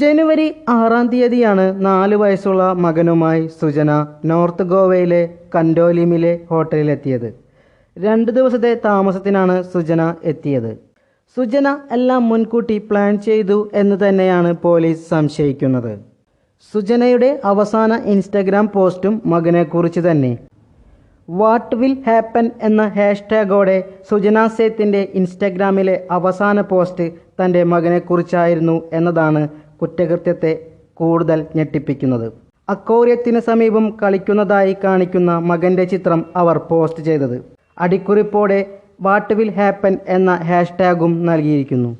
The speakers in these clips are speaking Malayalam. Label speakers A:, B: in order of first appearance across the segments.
A: ജനുവരി ആറാം തീയതിയാണ് നാല് വയസ്സുള്ള മകനുമായി സുജന നോർത്ത് ഗോവയിലെ കൻഡോലിമിലെ ഹോട്ടലിലെത്തിയത്. രണ്ട് ദിവസത്തെ താമസത്തിനാണ് സുജന എത്തിയത്. സുജന എല്ലാം മുൻകൂട്ടി പ്ലാൻ ചെയ്തു എന്ന് തന്നെയാണ് പോലീസ് സംശയിക്കുന്നത്. സുജനയുടെ അവസാന ഇൻസ്റ്റഗ്രാം പോസ്റ്റും മകനെക്കുറിച്ച് തന്നെ. വാട്ട് വിൽ ഹാപ്പൻ എന്ന ഹാഷ്ടാഗോടെ സുജന സേത്തിന്റെ ഇൻസ്റ്റഗ്രാമിലെ അവസാന പോസ്റ്റ് തന്റെ മകനെക്കുറിച്ചായിരുന്നു എന്നതാണ് കുറ്റകൃത്യത്തെ കൂടുതൽ ഞെട്ടിപ്പിക്കുന്നത്. അക്കോറിയത്തിന് സമീപം കളിക്കുന്നതായി കാണിക്കുന്ന മകന്റെ ചിത്രം അവർ പോസ്റ്റ് ചെയ്തത്. അടിക്കുറിപ്പോടെ വാട്ട് വിൽ ഹാപ്പൻ എന്ന ഹാഷ്ടാഗും നൽകിയിരിക്കുന്നു.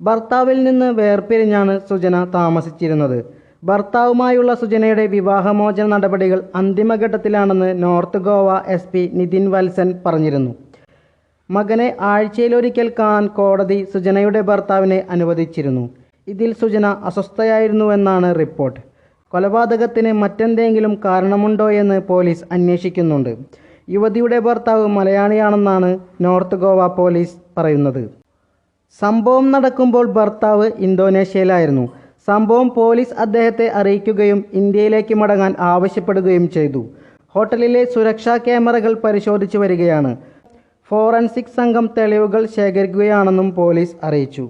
A: ഭർത്താവിൽ നിന്ന് വേർപിരിഞ്ഞാണ് സുജന താമസിച്ചിരുന്നത്. ഭർത്താവുമായുള്ള സുജനയുടെ വിവാഹമോചന നടപടികൾ അന്തിമഘട്ടത്തിലാണെന്ന് north Goa S P Nitin Valsan പറഞ്ഞിരുന്നു. മകനെ ആഴ്ചയിലൊരിക്കൽ കാണാൻ കോടതി സുജനയുടെ ഭർത്താവിനെ അനുവദിച്ചിരുന്നു. ഇതിൽ സുജന അസ്വസ്ഥയായിരുന്നുവെന്നാണ് റിപ്പോർട്ട്. കൊലപാതകത്തിന് മറ്റെന്തെങ്കിലും കാരണമുണ്ടോ എന്ന് പോലീസ് അന്വേഷിക്കുന്നുണ്ട്. യുവതിയുടെ ഭർത്താവ് മലയാളിയാണെന്നാണ് നോർത്ത് ഗോവ പോലീസ് പറയുന്നത്. സംഭവം നടക്കുമ്പോൾ ഭർത്താവ് ഇന്തോനേഷ്യയിലായിരുന്നു. സംഭവം പോലീസ് അദ്ദേഹത്തെ അറിയിക്കുകയും ഇന്ത്യയിലേക്ക് മടങ്ങാൻ ആവശ്യപ്പെടുകയും ചെയ്തു. ഹോട്ടലിലെ സുരക്ഷാ ക്യാമറകൾ പരിശോധിച്ചു വരികയാണ്. ഫോറൻസിക് സംഘം തെളിവുകൾ ശേഖരിക്കുകയാണെന്നും പോലീസ് അറിയിച്ചു.